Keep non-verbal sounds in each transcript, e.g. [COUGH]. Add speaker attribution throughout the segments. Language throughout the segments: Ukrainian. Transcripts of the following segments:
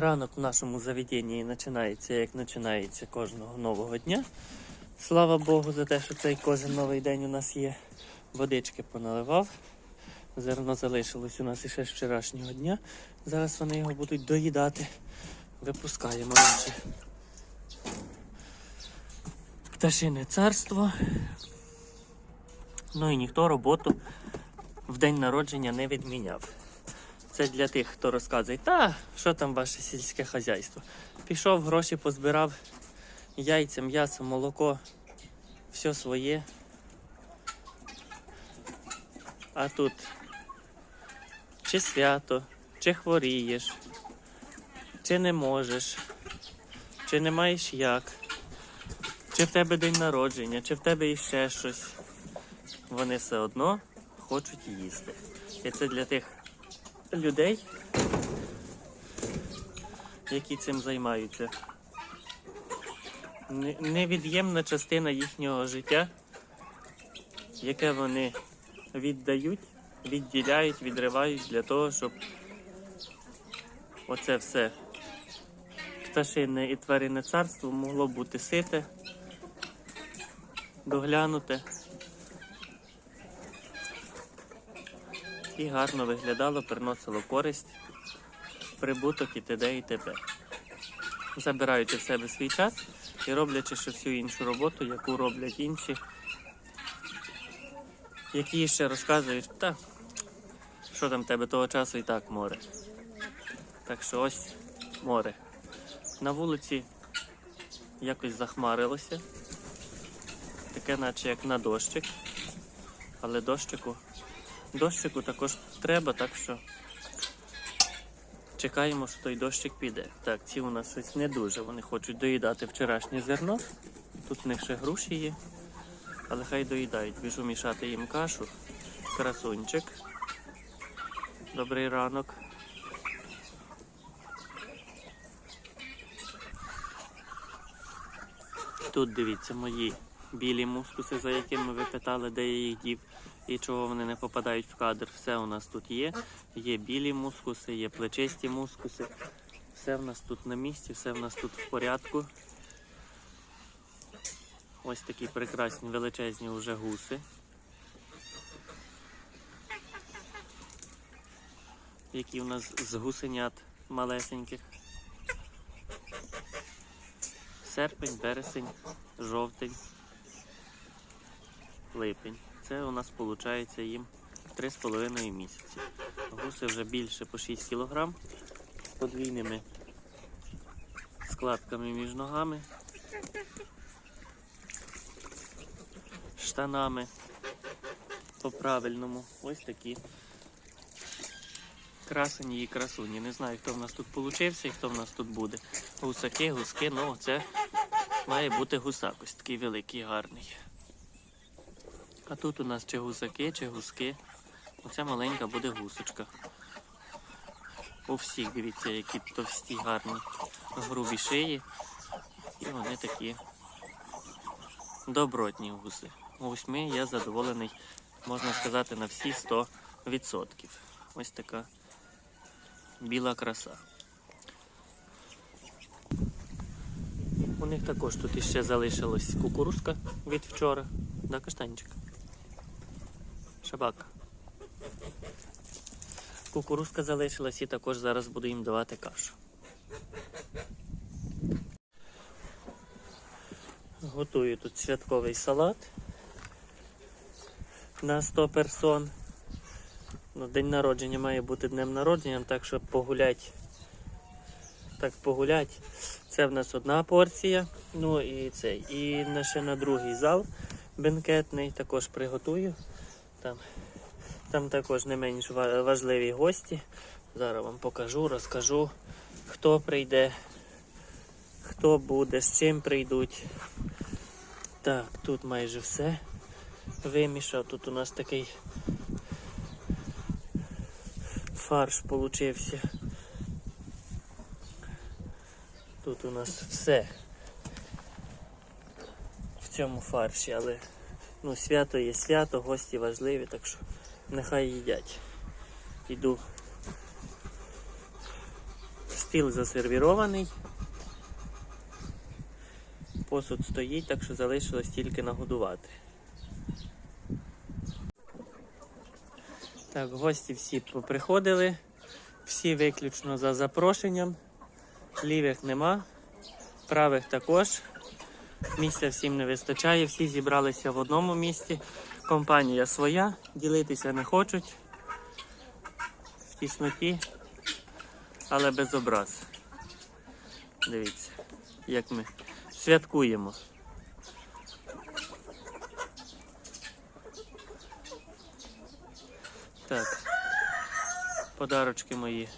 Speaker 1: Ранок в нашому заведенні починається, як починається кожного нового дня. Слава Богу за те, що цей кожен новий день у нас є. Водички поналивав. Зерно залишилось у нас іще з вчорашнього дня. Зараз вони його будуть доїдати. Випускаємо наше пташине царство. Ну і ніхто роботу в день народження не відміняв. Це для тих, хто розказує, та що там ваше сільське хазяйство. Пішов, гроші позбирав, яйця, м'ясо, молоко, все своє. А тут чи свято, чи хворієш, чи не можеш, чи не маєш як, чи в тебе день народження, чи в тебе іще щось. Вони все одно хочуть їсти. І це для тих людей, які цим займаються. Невід'ємна частина їхнього життя, яке вони віддають, відділяють, відривають для того, щоб оце все пташине і тваринне царство могло бути сите, доглянуте і гарно виглядало, приносило користь, прибуток і т.д. і т.п. Забираючи в себе свій час і роблячи ще всю іншу роботу, яку роблять інші, які ще розказують, та що там тебе того часу і так море. Так що ось море. На вулиці якось захмарилося, таке наче як на дощик, але дощику Дощику також треба, так що чекаємо, що той дощик піде. Так, ці у нас щось не дуже. Вони хочуть доїдати вчорашнє зерно. Тут в них ще груші є, але хай доїдають. Біжу мішати їм кашу. Красунчик. Добрий ранок. Тут дивіться мої білі мускуси, за якими ви питали, де я їх дів і чого вони не попадають в кадр. Все у нас тут є. Є білі мускуси, є плечисті мускуси. Все в нас тут на місці, все в нас тут в порядку. Ось такі прекрасні величезні вже гуси. Які у нас з гусенят малесеньких. Серпень, вересень, жовтень, липень. Це у нас виходить їм 3,5 місяці. Гуси вже більше по 6 кг з подвійними складками між ногами, штанами по-правильному. Ось такі красені і красуні. Не знаю, хто в нас тут получився і хто в нас тут буде. Гусаки, гуски, ну це має бути гусак, ось такий великий, гарний. А тут у нас чи гусаки, чи гуски. Оця маленька буде гусочка. У всіх, дивіться, які товсті, гарні, грубі шиї. І вони такі добротні гуси. Гусьми я задоволений, можна сказати, на всі 100%. Ось така біла краса. У них також тут іще залишилась кукурузка від вчора. Да, каштанчик? Шабак. Кукурузка залишилась і також зараз буду їм давати кашу. Готую тут святковий салат на 100 персон. Ну, день народження має бути днем народження, так що погулять. Так погулять. Це в нас одна порція. Ну і цей. І ще на другий зал бенкетний також приготую. Там, там також не менш важливі гості. Зараз вам покажу, розкажу, хто прийде, хто буде, з чим прийдуть. Так, тут майже все вимішав. Тут у нас такий фарш получився. Тут у нас все в цьому фарші, але ну, свято є свято, гості важливі, так що нехай їдять. Іду Стіл засервірований. Посуд стоїть, так що залишилось тільки нагодувати. Так, гості всі поприходили, всі виключно за запрошенням. Лівих нема, правих також. Місця всім не вистачає, всі зібралися в одному місці. Компанія своя, ділитися не хочуть. В тісноті, але без образ. Дивіться, як ми святкуємо. Так, подарочки мої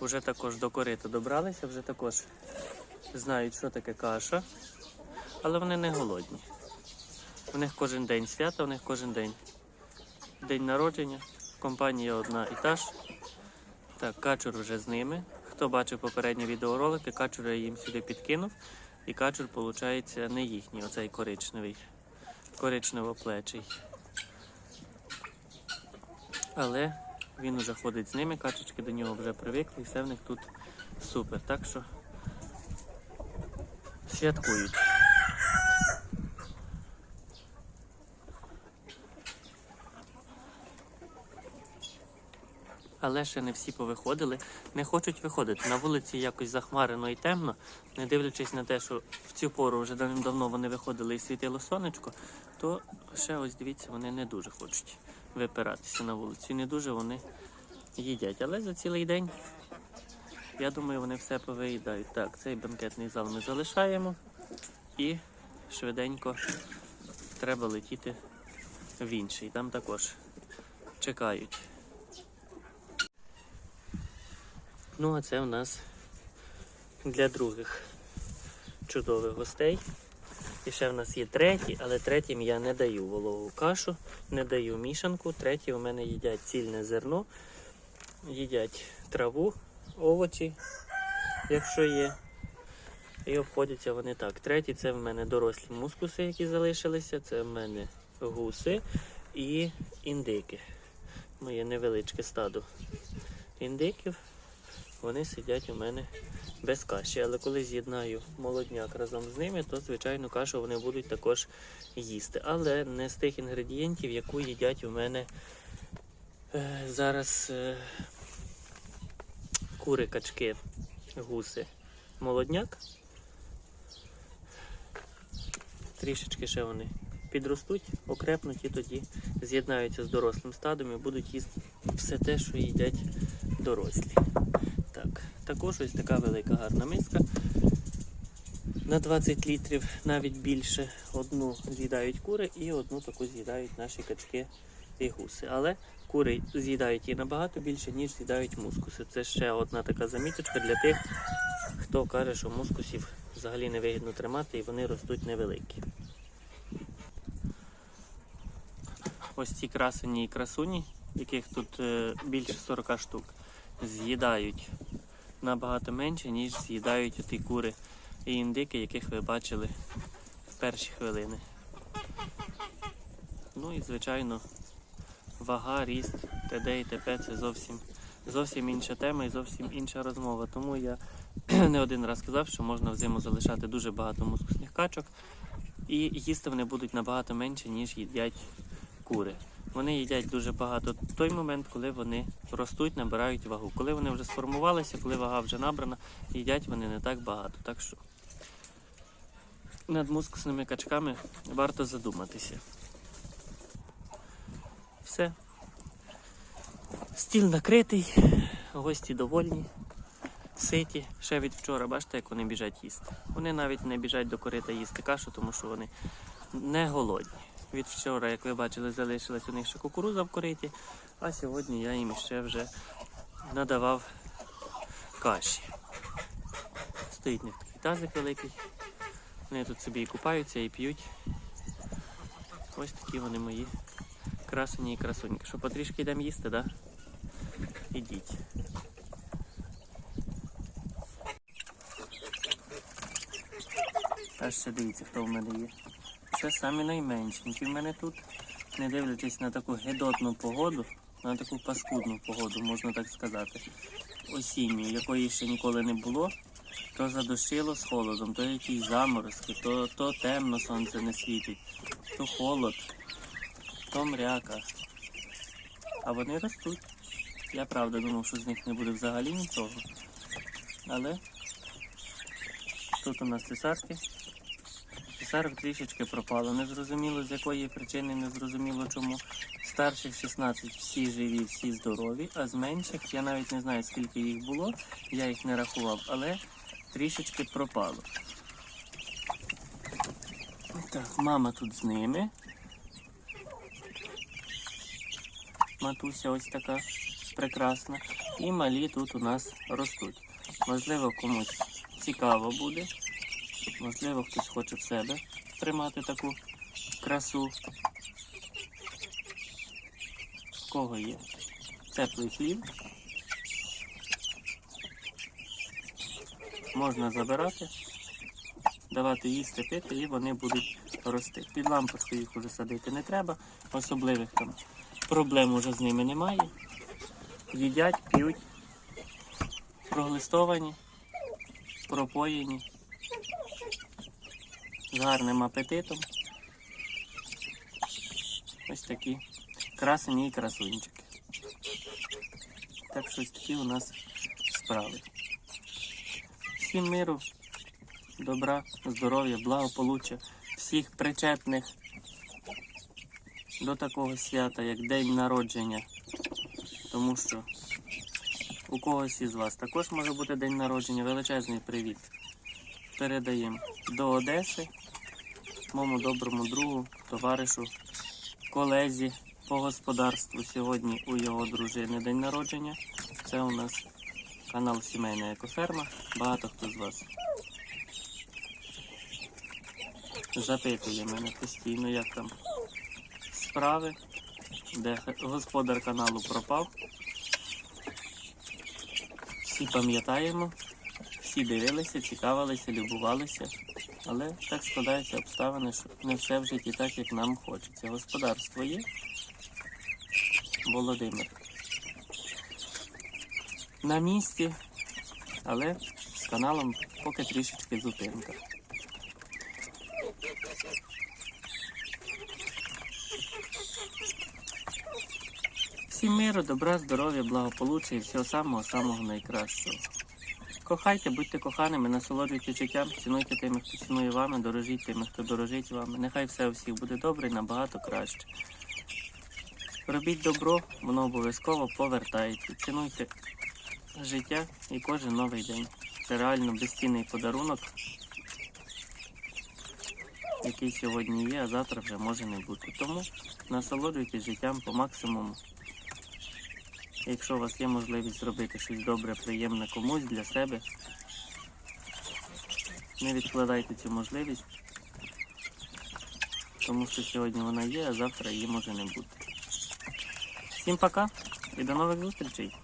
Speaker 1: вже також до корита добралися, вже також знають, що таке каша, але вони не голодні. У них кожен день свято, у них кожен день день народження. Компанія одна і та ж. Так, качур вже з ними. Хто бачив попередні відеоролики, качура я їм сюди підкинув. І качур, виходить, не їхній, оцей коричневий, коричнево-плечий. Але він уже ходить з ними, качечки до нього вже привикли, і все в них тут супер. Так що святкують. Але ще не всі повиходили, не хочуть виходити. На вулиці якось захмарено і темно, не дивлячись на те, що в цю пору вже давно вони виходили і світило сонечко, то ще ось дивіться, вони не дуже хочуть випиратися на вулицю. І не дуже вони їдять. Але за цілий день, я думаю, вони все повиїдають. Так, цей банкетний зал ми залишаємо і швиденько треба летіти в інший. Там також чекають. Ну, а це у нас для других чудових гостей. І ще в нас є третій, але третім я не даю вологу кашу, не даю мішанку. Треті у мене їдять цільне зерно, їдять траву, овочі, якщо є. І обходяться вони так. Треті це в мене дорослі мускуси, які залишилися. Це в мене гуси і індики. Моє невеличке стадо індиків. Вони сидять у мене без каші. Але коли з'єднаю молодняк разом з ними, то звичайно кашу вони будуть також їсти. Але не з тих інгредієнтів, яку їдять у мене е, зараз е, кури, качки, гуси. Молодняк. Трішечки ще вони підростуть, окрепнуть і тоді з'єднаються з дорослим стадом і будуть їсти все те, що їдять дорослі. Так, також ось така велика гарна миска. На 20 літрів, навіть більше. Одну з'їдають кури і одну таку з'їдають наші качки і гуси. Але кури з'їдають її набагато більше, ніж з'їдають мускуси. Це ще одна така заміточка для тих, хто каже, що мускусів взагалі не вигідно тримати і вони ростуть невеликі. Ось ці красені і красуні, яких тут е, більше 40 штук, з'їдають набагато менше, ніж з'їдають ті кури і індики, яких ви бачили в перші хвилини. Ну і звичайно, вага, ріст, т.д. і т.п. це зовсім, зовсім інша тема і зовсім інша розмова. Тому я [CLEARS THROAT] не один раз казав, що можна взиму залишати дуже багато мускусних качок, і їсти вони будуть набагато менше, ніж їдять кури. Вони їдять дуже багато в той момент, коли вони ростуть, набирають вагу. Коли вони вже сформувалися, коли вага вже набрана, їдять вони не так багато. Так що над мускусними качками варто задуматися. Все. Стіл накритий, гості довольні, ситі. Ще від вчора, бачите, як вони біжать їсти. Вони навіть не біжать до корита їсти кашу, тому що вони не голодні. Від вчора, як ви бачили, залишилась у них ще кукуруза в кориті, а сьогодні я їм ще вже надавав каші. Стоїть в них такий тазик великий. Вони тут собі і купаються, і п'ють. Ось такі вони мої красені і красуньки. Що потрішки йдемо їсти? Да? Ідіть. А ще дивіться, хто в мене є. Ще самі найменшенькі в мене тут, не дивлячись на таку гидотну погоду, на таку паскудну погоду, можна так сказати. осінньої, якої ще ніколи не було, то задощило з холодом, то якісь заморозки, то, то темно сонце не світить, то холод, то мряка. А вони ростуть. Я правда думав, що з них не буде взагалі нічого. Але тут у нас цесарки. Цесарок трішечки пропало. Незрозуміло з якої причини, незрозуміло чому. Старших 16 всі живі, всі здорові, а з менших я навіть не знаю скільки їх було, я їх не рахував, але трішечки пропало. Так, мама тут з ними. Матуся ось така прекрасна. І малі тут у нас ростуть. Можливо, комусь цікаво буде. Можливо, хтось хоче в себе тримати таку красу. В кого є? Теплий хліб. Можна забирати, давати їсти пити і вони будуть рости. Під лампочку їх уже садити не треба, особливих там проблем уже з ними немає. Їдять, п'ють, проглистовані, пропоєні, з гарним апетитом. Ось такі красені і красунчики. Так що ось такі у нас справи. Всім миру, добра, здоров'я, благополуччя, всіх причетних до такого свята, як День народження. Тому що у когось із вас також може бути день народження. Величезний привіт. Передаємо до Одеси, моєму доброму другу, товаришу, колезі по господарству. Сьогодні у його дружини день народження. Це у нас канал Сімейна Екоферма. Багато хто з вас запитує мене постійно, як там справи, де господар каналу пропав. Всі пам'ятаємо, всі дивилися, цікавилися, любувалися, але так складаються обставини, що не все в житті так, як нам хочеться. Господарство є. Володимир. На місці, але з каналом поки трішечки зупинка. Всім миру, добра, здоров'я, благополуччя і всього самого-самого найкращого. Кохайте, будьте коханими, насолоджуйте життям, цінуйте тими, хто цінує вами, дорожіть тими, хто дорожить вами. Нехай все у всіх буде добре і набагато краще. Робіть добро, воно обов'язково повертається. Цінуйте життя і кожен новий день. Це реально безцінний подарунок, який сьогодні є, а завтра вже може не бути. Тому насолоджуйтесь життям по максимуму. Якщо у вас є можливість зробити щось добре, приємне комусь для себе, не відкладайте цю можливість, тому що сьогодні вона є, а завтра її може не бути. Всім пока і до нових зустрічей!